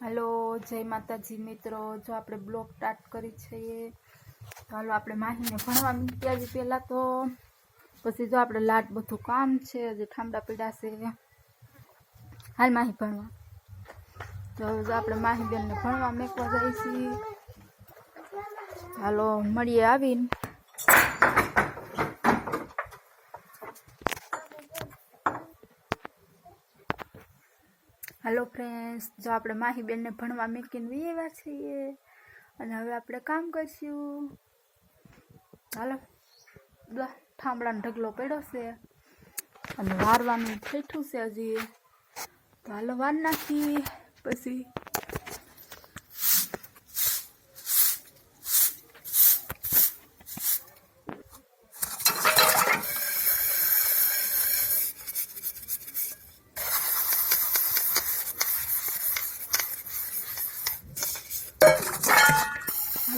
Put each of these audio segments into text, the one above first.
હાલો, જય માતાજી મિત્રો. જો આપણે બ્લોગ સ્ટાર્ટ કરી છીએ, હાલો આપણે માહીને ભણવા મૂક્યા છીએ પહેલાં તો. પછી જો આપણે લાટ બધું કામ છે, હજી ઠામડા પીડા છે. હાલ માહી ભણવા. તો જો આપણે માહી બેનને ભણવા મેકવા જઈશી હાલો, મળીએ આવીને. હાલો ફ્રેન્ડ્સ જો આપણે માહી બેનને ભણવા મૂકીને વિયેવા છીએ, અને હવે આપણે કામ કરશું. હાલો ઠામડાનો ઢગલો પડ્યો છે, અને વારવાનું ઠેઠું છે હજી. તો હાલો, વાર નાખી પછી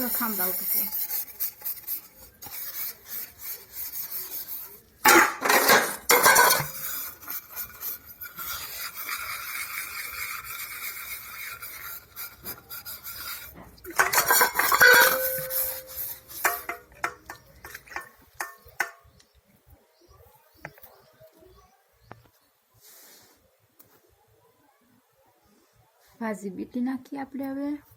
હાલો ઠામડા ઉઠું છે ભાજી બીટી નાખી આપણે હવે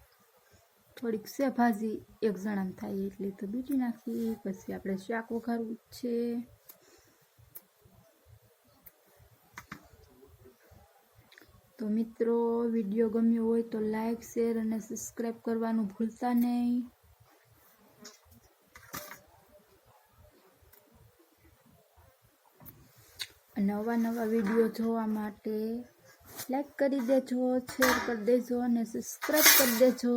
થોડીક શેભાજી એક જણાને થાય એટલી તો બીજી નાખી પછી આપણે શાક વઘારવું છે. તો મિત્રો, વીડિયો ગમ્યો હોય તો લાઈક, શેર અને સબસ્ક્રાઈબ કરવાનું ભૂલતા નહીં. નવા નવા વીડિયો જોવા માટે લાઈક કરી દેજો, શેર કરી દેજો અને સબસ્ક્રાઈબ કરી દેજો.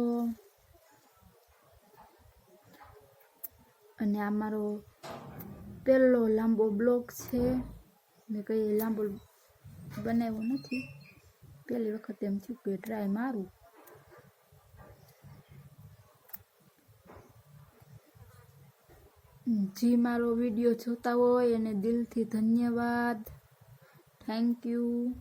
અને આ મારો પહેલો લાંબો બ્લોક છે. મેં કંઈ લાંબો બનાવ્યો નથી. પહેલી વખત એમ થયું કે ટ્રાય મારું. જે, મારો વીડિયો જોતા હોય એને દિલથી ધન્યવાદ. થેન્ક યુ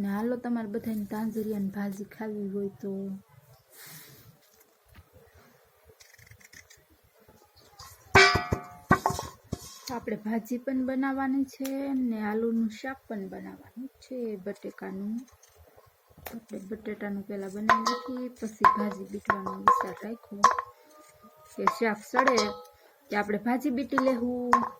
અને હાલો તમારે બધાને તાંજરિયાની ભાજી ખાવી હોય તો. આપણે ભાજી પણ બનાવવાની છે ને આલુનું શાક પણ બનાવવાનું છે, બટેકાનું. આપણે બટેટાનું પહેલાં બનાવી નાખીએ, પછી ભાજી બીટવાનો વિચાર રાખ્યો. કે શાક સડે કે આપણે ભાજી બીટી લેવું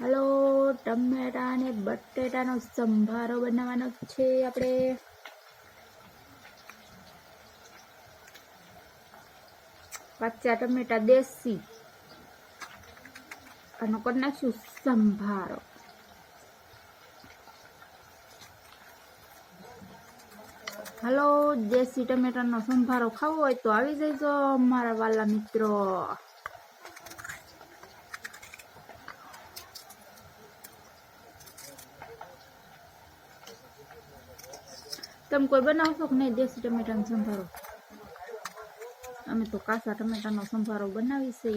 હલો, ટમેટા અને બટેટાનો સંભારો બનાવવાનો છે આપણે. કાચા ટમેટા દેશી. અને કરી નાખશું સંભારો. હલો, દેશી ટમેટાનો સંભારો ખાવો હોય તો આવી જજો મારા વાલા મિત્રો. તમે કોઈ બનાવશો કે નહીં? દેશી ટમેટાનો સંભારો. અમે તો કાચા ટમેટાનો સંભારો બનાવી છે.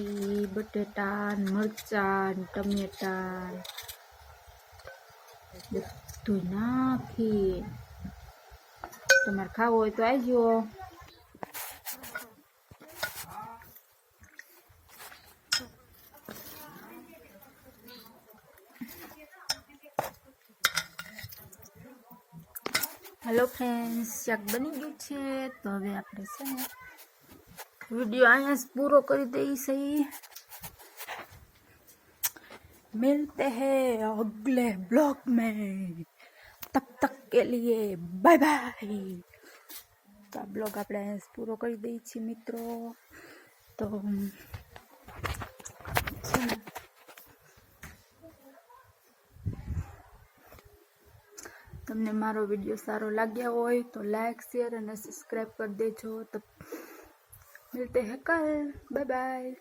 બટેટા, મરચાં, ટમેટા. બધું નાખી તમારે ખાવો હોય તો આવજો હેલો ફ્રેન્ડ્સ શાક બની ગયું છે તો હવે આપણે છે ને વિડીયો અહીંયા જ પૂરો કરી દઈએ સહી मिलते हैं अगले ब्लॉग में तब तक के लिए बाय बाय તો આ બ્લોગ આપણે અહીંયા જ પૂરો કરી દઈએ છીએ મિત્રો તો છે ને તમને મારો વીડિયો સારો લાગ્યા હોય તો લાઈક શેર અને સબસ્ક્રાઈબ કરી દેજો. તો મિલતે હે કલ. Bye bye